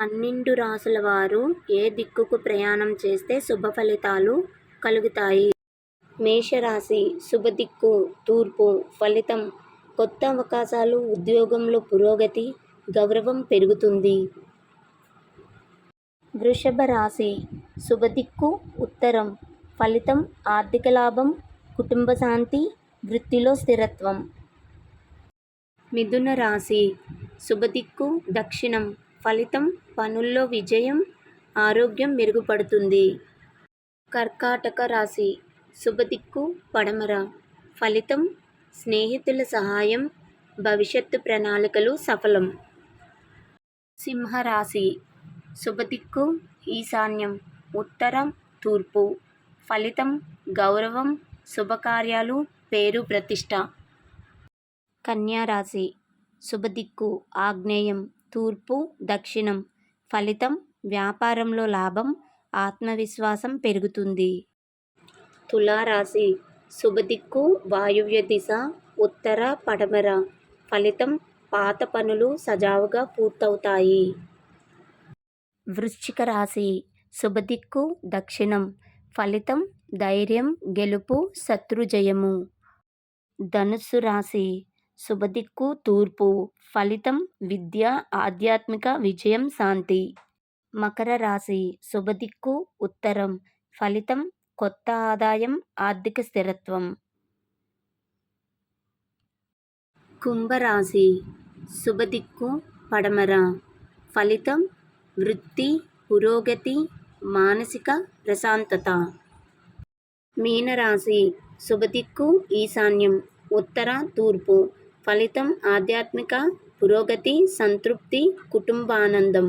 పన్నెండు రాసుల వారు ఏ దిక్కుకు ప్రయాణం చేస్తే శుభ ఫలితాలు కలుగుతాయి? మేషరాశి శుభదిక్కు తూర్పు ఫలితం కొత్త అవకాశాలు ఉద్యోగంలో పురోగతి గౌరవం పెరుగుతుంది. వృషభ రాశి శుభదిక్కు ఉత్తరం ఫలితం ఆర్థిక లాభం కుటుంబ శాంతి వృత్తిలో స్థిరత్వం. మిథున రాశి శుభదిక్కు దక్షిణం ఫలితం పనుల్లో విజయం ఆరోగ్యం మెరుగుపడుతుంది. కర్కాటక రాశి శుభదిక్కు పడమర. ఫలితం స్నేహితుల సహాయం భవిష్యత్తు ప్రణాళికలు సఫలం. సింహరాశి శుభదిక్కు ఈశాన్యం ఉత్తరం తూర్పు. ఫలితం గౌరవం శుభకార్యాలు పేరు ప్రతిష్ట. కన్యారాశి శుభదిక్కు ఆగ్నేయం. తూర్పు దక్షిణం. ఫలితం వ్యాపారంలో లాభం ఆత్మవిశ్వాసం పెరుగుతుంది. తులారాశి శుభదిక్కు వాయువ్య దిశ ఉత్తర పడమర. ఫలితం పాత పనులు సజావుగా పూర్తవుతాయి. వృశ్చిక రాశి శుభదిక్కు దక్షిణం. ఫలితం ధైర్యం గెలుపు శత్రుజయము. ధనుస్సు రాశి శుభదిక్కు తూర్పు. ఫలితం విద్య ఆధ్యాత్మిక విజయం శాంతి. మకర రాశి. శుభదిక్కు ఉత్తరం. ఫలితం కొత్త ఆదాయం ఆర్థిక స్థిరత్వం. కుంభరాశి. శుభదిక్కు పడమర. ఫలితం వృత్తి పురోగతి మానసిక ప్రశాంతత. మీనరాశి. శుభదిక్కు ఈశాన్యం. ఉత్తర తూర్పు. ఫలితం ఆధ్యాత్మిక పురోగతి సంతృప్తి కుటుంబానందం.